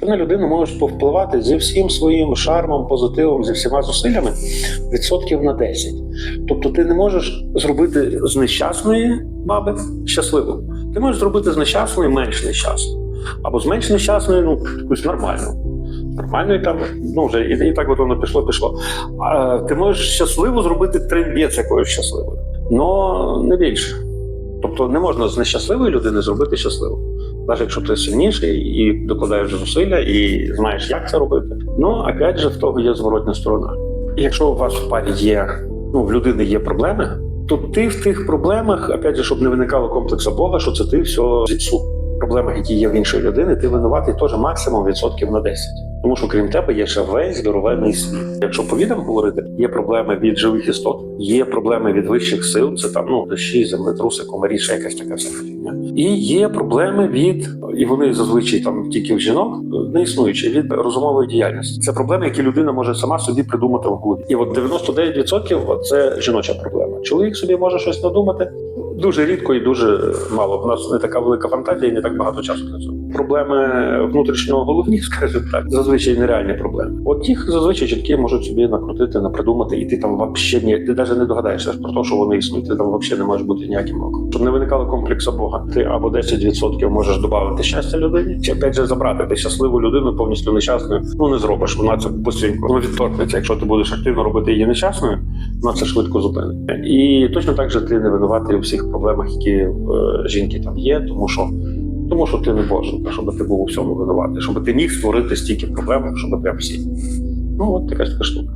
Ти на людину можеш повпливати зі всім своїм шармом, позитивом, зі всіма зусиллями відсотків на 10. Тобто ти не можеш зробити з нещасної баби щасливу. Ти можеш зробити з нещасної менш нещасну. Або з менш нещасної, ну, якусь нормальну. Нормально, і там, ну вже і, і так от воно пішло, пішло. А, ти можеш щасливо зробити трендець якоюсь щасливою, але не більше. Тобто не можна з нещасливої людини зробити щасливу. Навіть якщо ти сильніший і докладаєш зусилля, і знаєш, як це робити. Ну, опять же, в того є зворотня сторона. Якщо у вас в парі є, ну, в людини є проблеми, то ти в тих проблемах, опять же, щоб не виникало комплексу Бога, що це ти все зіпсув. Проблемах, які є в іншої людини, ти винуватий теж максимум відсотків на 10. Тому що крім тебе є ще весь здоровенний світ. Якщо по говорити, є проблеми від живих істот, є проблеми від вищих сил, це там ну дощі, землетруси, комарі, ще якась така всяка фігня. І є проблеми від, і вони зазвичай там тільки в жінок, не існуючі від розумової діяльності. Це проблеми, які людина може сама собі придумати в голові. І от 99% це жіноча проблема. Чоловік собі може щось надумати. Дуже рідко і дуже мало. У нас не така велика фантазія і не так багато часу для цього. Проблеми внутрішнього головні, скажімо так, зазвичай нереальні проблеми. От їх зазвичай чіткі можуть собі накрутити, напридумати, і ти там вообще ні, ти навіть не догадаєшся про те, що вони існують. Ти там взагалі не можеш бути ніяким боком. Щоб не виникало комплексу Бога. Ти або 10% можеш додати щастя людині, чи опять же забрати ти щасливу людину повністю нещасною. Ну не зробиш. Вона це постійно ну, відторкнеться. Якщо ти будеш активно робити її нещасною, вона це швидко зупинить. І точно так же ти не винуватий у всіх проблемах, які в е, жінки там є, тому що. Тому що ти не боженка, щоб ти був у всьому винуватий, щоб ти міг створити стільки проблем, щоб прям всі. Ну, от така ж така штука.